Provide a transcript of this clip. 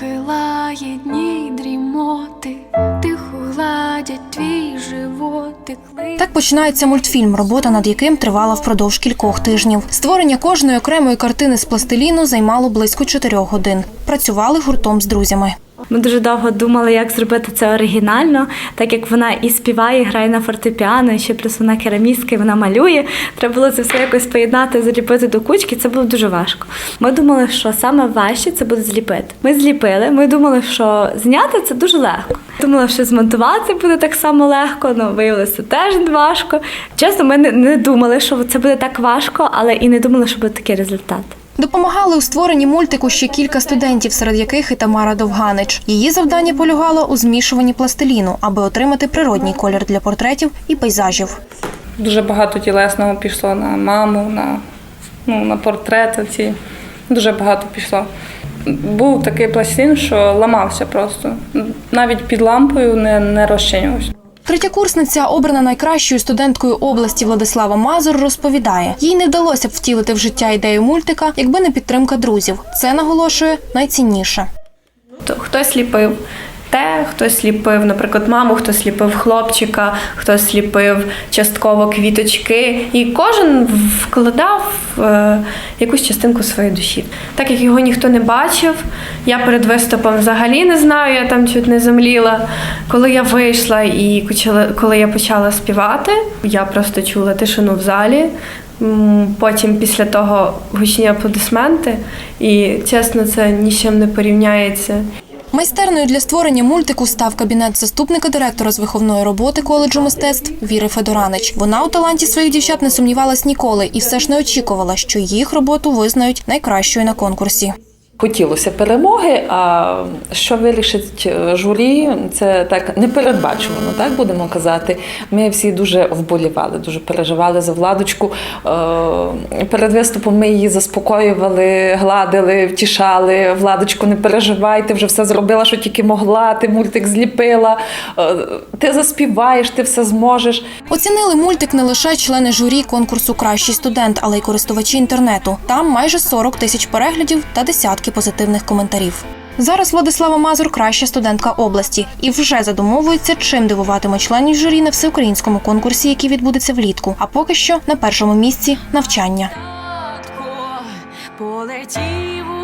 Поки дні дрімоти, тихо гладять твій животик. Так починається мультфільм, робота над яким тривала впродовж кількох тижнів. Створення кожної окремої картини з пластиліну займало близько чотирьох годин. Працювали гуртом з друзями. Ми дуже довго думали, як зробити це оригінально, так як вона і співає, і грає на фортепіано, і ще плюс вона керамістка, і вона малює. Треба було це все якось поєднати, заліпити до кучки. Це було дуже важко. Ми думали, що саме важче це буде зліпити. Ми зліпили. Ми думали, що зняти це дуже легко. Думала, що змонтувати буде так само легко, але виявилося теж важко. Чесно, ми не думали, що це буде так важко, але і не думали, що буде такий результат. Допомагали у створенні мультику ще кілька студентів, серед яких і Тамара Довганич. Її завдання полягало у змішуванні пластиліну, аби отримати природній колір для портретів і пейзажів. Дуже багато тілесного пішло на маму, на, ну, на портрети ці. Дуже багато пішло. Був такий пластин, що ламався просто. Навіть під лампою не, не розчинювався. Третякурсниця, обрана найкращою студенткою області Владислава Мазур, розповідає: їй не вдалося б втілити в життя ідею мультика, якби не підтримка друзів. Це наголошує найцінніше. Хтось ліпив те, хтось ліпив, наприклад, маму, хтось ліпив хлопчика, хтось ліпив частково квіточки, і кожен вкладав е, якусь частинку своєї душі. Так як його ніхто не бачив, я перед виступом взагалі не знаю, я там чуть не замліла. Коли я вийшла і коли я почала співати, я просто чула тишину в залі. Потім після того гучні аплодисменти, і чесно, це ні з чим не порівняється. Майстерною для створення мультику став кабінет заступника директора з виховної роботи коледжу мистецтв Віри Федоранич. Вона у таланті своїх дівчат не сумнівалась ніколи і все ж не очікувала, що їх роботу визнають найкращою на конкурсі. Хотілося перемоги, а що вирішить е, журі, це так непередбачувано, так будемо казати. Ми всі дуже вболівали, дуже переживали за владочку. Е, Перед виступом ми її заспокоювали, гладили, втішали. Владочку, не переживай, ти вже все зробила, що тільки могла, ти мультик зліпила, е, ти заспіваєш, ти все зможеш. Оцінили мультик не лише члени журі конкурсу Кращий студент, але й користувачі інтернету. Там майже 40 тисяч переглядів та десятки позитивних коментарів. Зараз Владислава Мазур краща студентка області і вже задумовується, чим дивуватиме членів журі на всеукраїнському конкурсі, який відбудеться влітку. А поки що на першому місці навчання. Полетів